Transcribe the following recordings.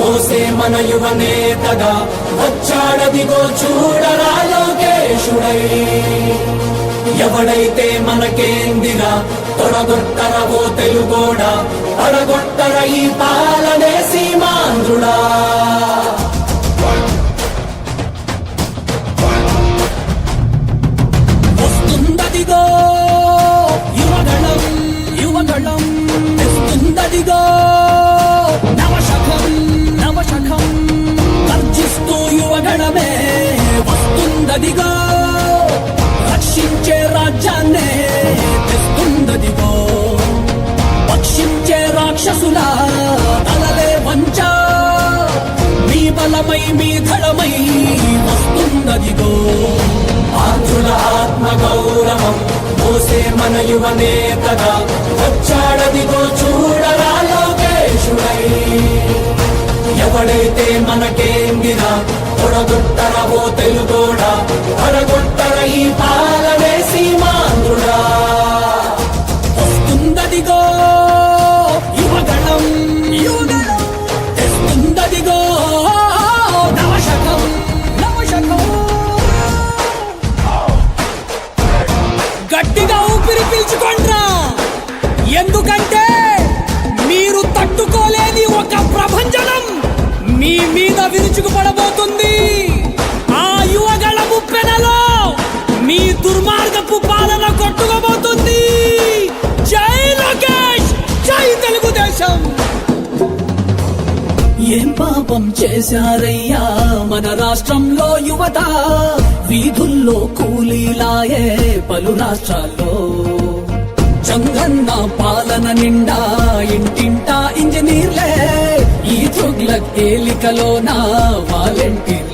మోసే మన యువ నేతగా వచ్చాడదిగో చూడరా లోకేశుడై. ఎవడైతే మనకేందిరా తొడగొట్టరవో తెలుగోడా పడగొట్టర ఈ పాలనే సీమాంధ్రుడా. తెస్తుందదిగో రక్షించే రాజ్యాన్నే తెస్తుందదిగో పక్షించే రాక్షసుల తలలే వంచ మీ బలమై మీ ధడమై వస్తుందదిగో. ఆత్రుల ఆత్మ గౌరవం మోసే మన యువనే కదా వచ్చాడదిగో చూడరా లోకేశుడై. ఎవడైతే మనకేందిరా? తొడగొట్టరవో తెలుగోడా? అడగొట్టర ఈ పాల వేసి మాంద్రుడా? వస్తుందదిగో యువగణం యువగణం. తెస్తుందదిగో నవశకం. నవశకం. గట్టిగా ఊపిరి పీల్చుకోండ్రా. ఎందుకంటే మీరు తట్టుకోలేని ఒక ప్రభంజనం మీ మీద విరుచుకుపడబోతుంది. ఆ యువగళ ముప్పెనలో మీ దుర్మార్గపు పాలన కొట్టుకోబోతుంది. జై లోకేష్! జై తెలుగుదేశం! ఏం పాపం చేశారయ్యా మన రాష్ట్రంలో యువత? వీధుల్లో కూలీలాయే పలు రాష్ట్రాల్లో. చంగన్న పాలన నిండా చుగ్ల నా వాలంటీర్లే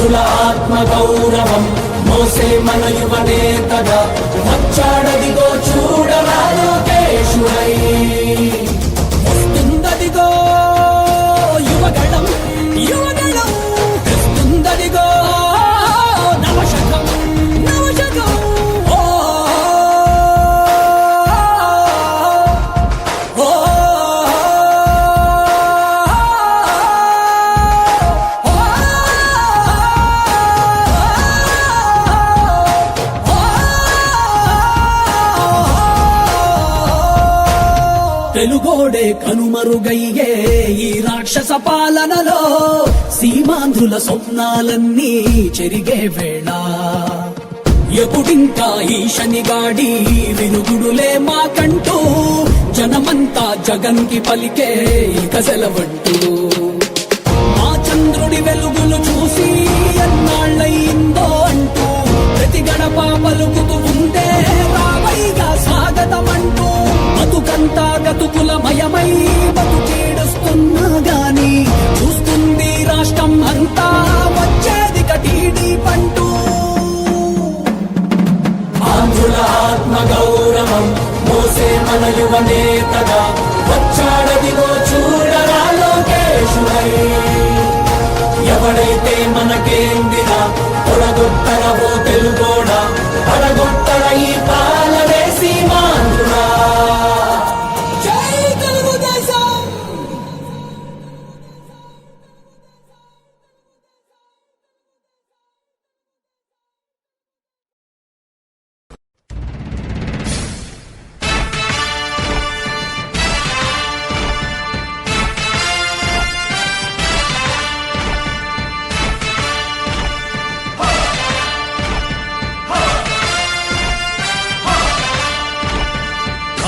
ఆంధ్రుల ఆత్మ గౌరవం మోసే మన యువ నేతగా వచ్చాడదిగో చూడరా లోకేశుడై తెలుగోడే కనుమరుగయ్యే ఈ రాక్షస పాలనలో సీమాంధ్రుల స్వప్నాలన్నీ చెరిగే వేళ. ఎప్పుడింకా ఈ శనిగాడి వినుగుడులే మాకంటూ జనమంతా జగన్కి పలికే ఇక సెలవంటూ బతుకుల మయమై బతుకేడుస్తున్నా గాని చూస్తుంది రాష్ట్రం అంతా వచ్చేది కటీడి పంటూ. ఆంధ్రుల ఆత్మ గౌరవం మోసే మన యువ నేతగా వచ్చాడదిగో చూడరా లోకేశుడై. ఎవడైతే మనకేందిరా తొడగొట్టరవో తెలుగోడా పడగొట్టర ఈ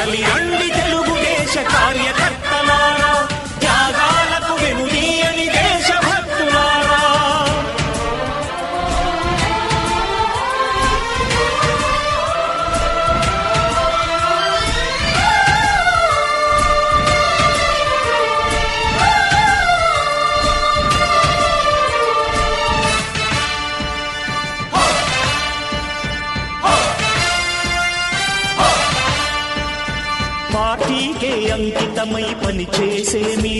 కదలి రండి తెలుగుదేశ కార్యకర్త. పనిచేసే మీరు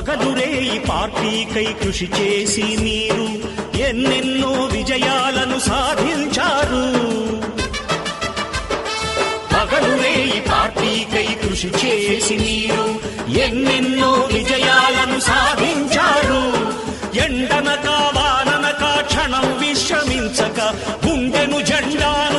పగలురే ఈ పార్టీకై కృషి చేసి మీరు ఎన్నెన్నో విజయాలను సాధించారు. పగలురే ఈ పార్టీకై కృషి చేసి మీరు ఎన్నెన్నో విజయాలను సాధించారు. ఎండనక వాననక క్షణం విశ్రమించక గుండెను జెండా